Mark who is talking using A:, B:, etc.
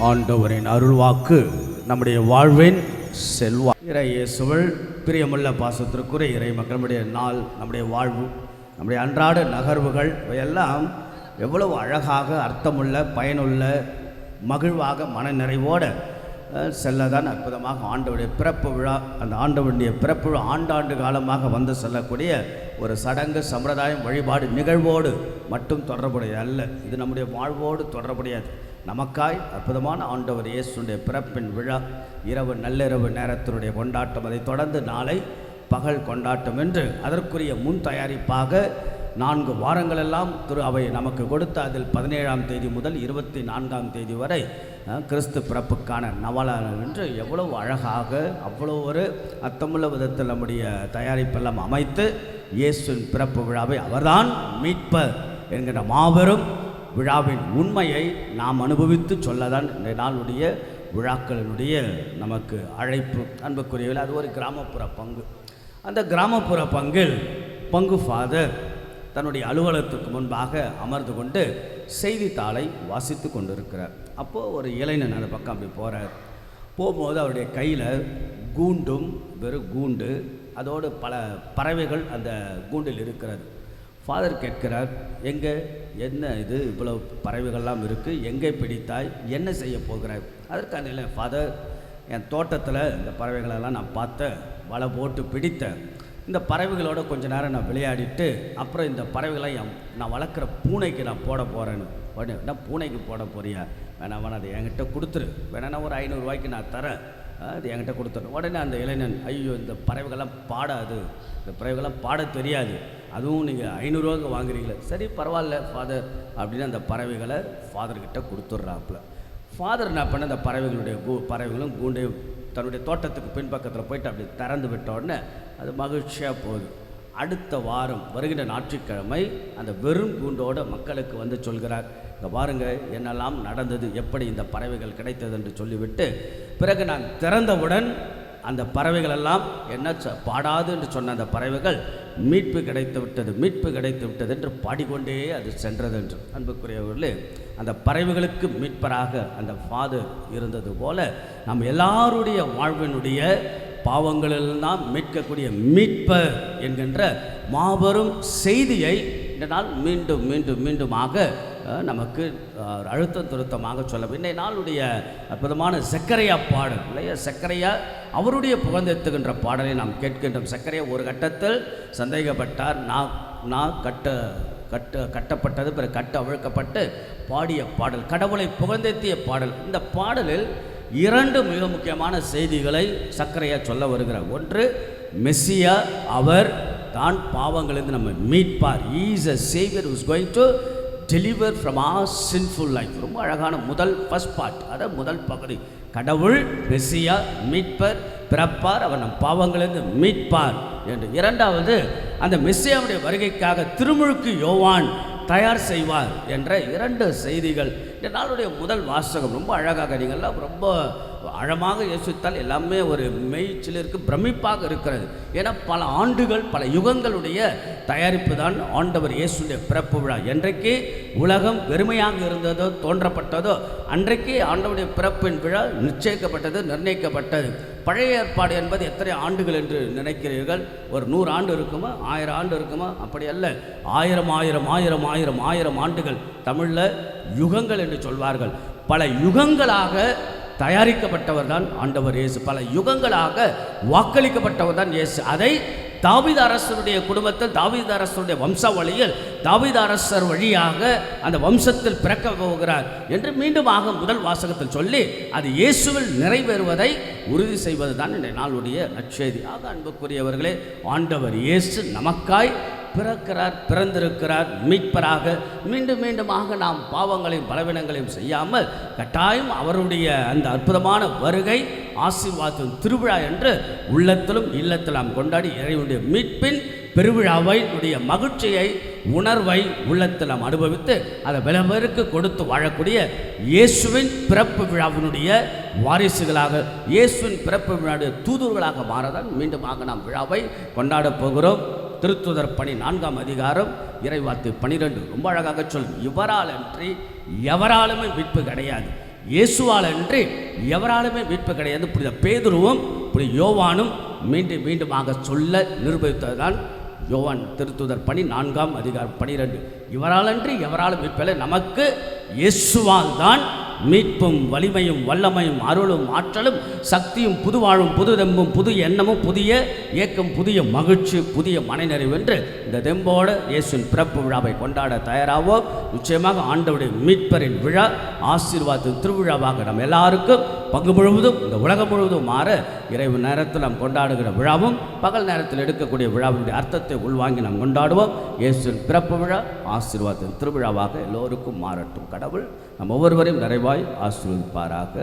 A: ஆண்டவரின் அருள்வாக்கு நம்முடைய வாழ்வின் செல்வா இறை இயேசுவல் பிரியமுள்ள பாசத்திற்குரிய இறை மக்களுடைய நாள் நம்முடைய வாழ்வு நம்முடைய அன்றாட நகர்வுகள் இவையெல்லாம் எவ்வளவு அழகாக அர்த்தமுள்ள பயனுள்ள மகிழ்வாக மனநிறைவோடு செல்லதான் அற்புதமாக ஆண்டவுடைய பிறப்பு விழா அந்த ஆண்டவனுடைய பிறப்பு விழா ஆண்டாண்டு காலமாக வந்து செல்லக்கூடிய ஒரு சடங்கு சம்பிரதாயம் வழிபாடு நிகழ்வோடு மட்டும் தொடர்புடையது அல்ல இது நம்முடைய வாழ்வோடு தொடர்புடையது. நமக்காய் அற்புதமான ஆண்டவர் இயேசுடைய பிறப்பின் விழா இரவு நள்ளிரவு நேரத்தினுடைய கொண்டாட்டம். அதை தொடர்ந்து நாளை பகல் கொண்டாட்டம் என்று அதற்குரிய முன் தயாரிப்பாக நான்கு வாரங்களெல்லாம் திரு அவை நமக்கு கொடுத்த அதில் பதினேழாம் தேதி முதல் இருபத்தி நான்காம் தேதி வரை கிறிஸ்து பிறப்புக்கான நவலானம் என்று எவ்வளவு அழகாக அவ்வளோ ஒரு அர்த்தமுள்ள விதத்தில் நம்முடைய தயாரிப்பெல்லாம் அமைத்து இயேசுவின் பிறப்பு விழாவை அவர்தான் மீட்பர் என்கிற மாபெரும் விழாவின் உண்மையை நாம் அனுபவித்து சொல்லதான் இந்த நாளுடைய விழாக்களினுடைய நமக்கு அழைப்பு அன்புக்குரியவில் அது ஒரு கிராமப்புற பங்கு. அந்த கிராமப்புற பங்கில் பங்கு ஃபாதர் தன்னுடைய அலுவலகத்துக்கு முன்பாக அமர்ந்து கொண்டு செய்தித்தாளை வாசித்து கொண்டிருக்கிறார். அப்போது ஒரு இளைஞன் அந்த பக்கம் அப்படி போகிறார் போகும்போது அவருடைய கையில் கூண்டும் வெறும் கூண்டு அதோடு பல பறவைகள் அந்த கூண்டில் இருக்கிறது. ஃபாதர் கேட்கிறார் எங்கே? என்ன இது? இவ்வளோ பறவைகள்லாம் இருக்குது எங்கே பிடித்தாய்? என்ன செய்ய போகிறாய்? அதற்கான இல்லை ஃபாதர் என் தோட்டத்தில் இந்த பறவைகளெல்லாம் நான் பார்த்தேன். வலை போட்டு பிடித்தேன். இந்த பறவைகளோட கொஞ்ச நேரம் நான் விளையாடிட்டு அப்புறம் இந்த பறவைகளை என் நான் வளர்க்குற பூனைக்கு நான் போட போகிறேன்னு உடனே என்ன பூனைக்கு போட போறியா? வேணா வேணா அதை என்கிட்ட கொடுத்துரு. வேணா ஒரு ஐநூறுரூவாய்க்கு நான் தரேன். அது என்கிட்ட கொடுத்துடணும் உடனே அந்த இளைஞன் ஐயோ இந்த பறவைகள்லாம் பாடாது. இந்த பறவைகள்லாம் பாட தெரியாது. அதுவும் நீங்கள் ஐநூறுரூவாக்கு வாங்குறீங்களே. சரி பரவாயில்ல ஃபாதர் அப்படின்னு அந்த பறவைகளை ஃபாதர்கிட்ட கொடுத்துட்றாப்புல. ஃபாதர் என்ன பண்ண அந்த பறவைகளுடைய கூ பறவைகளும் கூண்டையும் தன்னுடைய தோட்டத்துக்கு பின்பக்கத்தில் போயிட்டு அப்படி திறந்து விட்ட உடனே அது மகிழ்ச்சியாக போகுது. அடுத்த வாரம் வருகின்ற ஞாயிற்றுக்கிழமை அந்த வெறும் கூண்டோட மக்களுக்கு வந்து சொல்கிறார். இங்கே பாருங்கள் என்னெல்லாம் நடந்தது எப்படி இந்த பறவைகள் கிடைத்தது என்று சொல்லிவிட்டு பிறகு நான் திறந்தவுடன் அந்த பறவைகள் எல்லாம் என்ன சொ- பாடாது என்று சொன்ன அந்த பறவைகள் மீட்பு கிடைத்து விட்டது மீட்பு கிடைத்து விட்டது என்று பாடிக்கொண்டே அது சென்றது என்று. அன்புக்குரியவர்களே அந்த பறவைகளுக்கு மீட்பராக அந்த ஃபாதர் இருந்தது போல நம் எல்லாருடைய வாழ்வினுடைய பாவங்களெல்லாம் மீட்கக்கூடிய மீட்பர் என்கின்ற மாபெரும் செய்தியை இந்த நாள் மீண்டும் மீண்டும் மீண்டுமாக நமக்கு அழுத்தம் திருத்தமாக சொல்ல இன்றைய நாளுடைய அற்புதமான சர்க்கரையா பாடல் இல்லையா? சர்க்கரையா அவருடைய புகழ்ந்தெத்துகின்ற பாடலை நாம் கேட்கின்றோம். சர்க்கரையா ஒரு கட்டத்தில் சந்தேகப்பட்டார். நான் நான் கட்ட கட்ட கட்டப்பட்டது பிறகு கட்ட அவிழ்க்கப்பட்டு பாடிய பாடல் கடவுளை புகழ்ந்தெத்திய பாடல். இந்த பாடலில் இரண்டு மிக முக்கியமான செய்திகளை சர்க்கரையாக சொல்ல வருகிறார் ஒன்று மெஸ்ஸியா அவர் தான் பாவங்களிலிருந்து நம்ம மீட்பார். Is a saviour is going to deliver from a sinful life ரொம்ப அழகான முதல் ஃபர்ஸ்ட் பார்ட் அதை முதல் பகுதி. கடவுள் மெஸ்ஸியா மீட்பர் பிறப்பார் அவர் நம் பாவங்களிலிருந்து மீட்பார் என்று. இரண்டாவது அந்த மெஸ்ஸியாவுடைய வருகைக்காக திருமுழுக்கு யோவான் தயார் செய்வார் என்ற இரண்டு செய்திகள். இந்த நாளுடைய முதல் வாசகம். ரொம்ப அழகாக நீங்கள்லாம் ரொம்ப ஆழமாக யோசித்தால் எல்லாமே ஒரு மெய்ச்சிலிருக்கு பிரமிப்பாக இருக்கிறது. ஏன்னா பல ஆண்டுகள் பல யுகங்களுடைய தயாரிப்பு தான் ஆண்டவர் இயேசுடைய பிறப்பு விழா. என்றைக்கு உலகம் வெறுமையாக இருந்ததோ தோன்றப்பட்டதோ அன்றைக்கே ஆண்டவருடைய பிறப்பின் விழா நிச்சயிக்கப்பட்டது நிர்ணயிக்கப்பட்டது. பழைய ஏற்பாடு என்பது எத்தனை ஆண்டுகள் என்று நினைக்கிறீர்கள்? ஒரு நூறு ஆண்டு இருக்குமா? ஆயிரம் ஆண்டு இருக்குமா? அப்படி அல்ல. ஆயிரம் ஆயிரம் ஆயிரம் ஆயிரம் ஆயிரம் ஆண்டுகள் தமிழில் யுகங்கள் என்று சொல்வார்கள். பல யுகங்களாக தயாரிக்கப்பட்டவர் தான் ஆண்டவர் இயேசு. பல யுகங்களாக வாக்களிக்கப்பட்டவர் தான் இயேசு. அதை தாவித அரசருடைய குடும்பத்தில் தாவித அரசருடைய வம்சாவளியில் தாவித அரசர் வழியாக அந்த வம்சத்தில் பிறக்க போகிறார் என்று மீண்டுமாக முதல் வாசகத்தில் சொல்லி அது இயேசுவில் நிறைவேறுவதை உறுதி செய்வது தான் இன்றைய நாளுடைய நற்செய்தி. ஆக அன்புக்குரியவர்களே ஆண்டவர் இயேசு நமக்காய் பிறக்கிறார் பிறந்திருக்கிறார் மீட்பராக மீண்டும் மீண்டுமாக நாம் பாவங்களையும் பலவீனங்களையும் செய்யாமல் கட்டாயம் அவருடைய அந்த அற்புதமான வருகை ஆசீர்வாதம் திருவிழா என்று உள்ளத்திலும் இல்லத்தில் நாம் கொண்டாடி இறைவனுடைய மீட்பின் பெருவிழாவை உடைய மகிழ்ச்சியை உணர்வை உள்ளத்தில் நாம் அனுபவித்து அதை பல பேருக்கு கொடுத்து வாழக்கூடிய இயேசுவின் பிறப்பு விழாவினுடைய வாரிசுகளாக இயேசுவின் பிறப்பு விழாவுடைய தூதுவர்களாக மாறதான் மீண்டுமாக நாம் விழாவை கொண்டாடப் போகிறோம். திருத்துதர் பணி நான்காம் அதிகாரம் இறைவாத்து பனிரெண்டு. ரொம்ப அழகாக சொல்லும். இவரால் அன்றி எவராலுமே மீட்பு கிடையாது. இயேசுவால் அன்றி எவராலுமே மீட்பு கிடையாது. புனித பேதுருவும் புனித யோவானும் மீண்டும் மீண்டுமாக சொல்ல நிரூபித்ததுதான் யோவான் திருத்துதர் பணி நான்காம் அதிகாரம் பனிரெண்டு. இவராலன்றி எவராலும் மீட்பில்லை நமக்கு இயேசுவால் தான் மீட்பும் வலிமையும் வல்லமையும் அருளும் ஆற்றலும் சக்தியும் புதுவாழும் புது தெம்பும் புது எண்ணமும் புதிய இயக்கம் புதிய மகிழ்ச்சி புதிய மனநிறைவு என்று இந்த தெம்போட இயேசுவின் பிறப்பு விழாவை கொண்டாட தயாராவோம். நிச்சயமாக ஆண்டவுடைய மீட்பரின் விழா ஆசீர்வாத திருவிழாவாக நம்ம எல்லாருக்கும் பங்கு முழுவதும் இந்த உலகம் முழுவதும் மாற இரவு நேரத்தில் நாம் கொண்டாடுகிற விழாவும் பகல் நேரத்தில் எடுக்கக்கூடிய விழாவினுடைய அர்த்தத்தை உள்வாங்கி நாம் கொண்டாடுவோம். இயேசுவின் பிறப்பு விழா ஆசீர்வாதத்தின் திருவிழாவாக எல்லோருக்கும் மாறட்டும். கடவுள் நம் ஒவ்வொருவரையும் நிறைவாய் ஆசீர்வதிப்பாராக.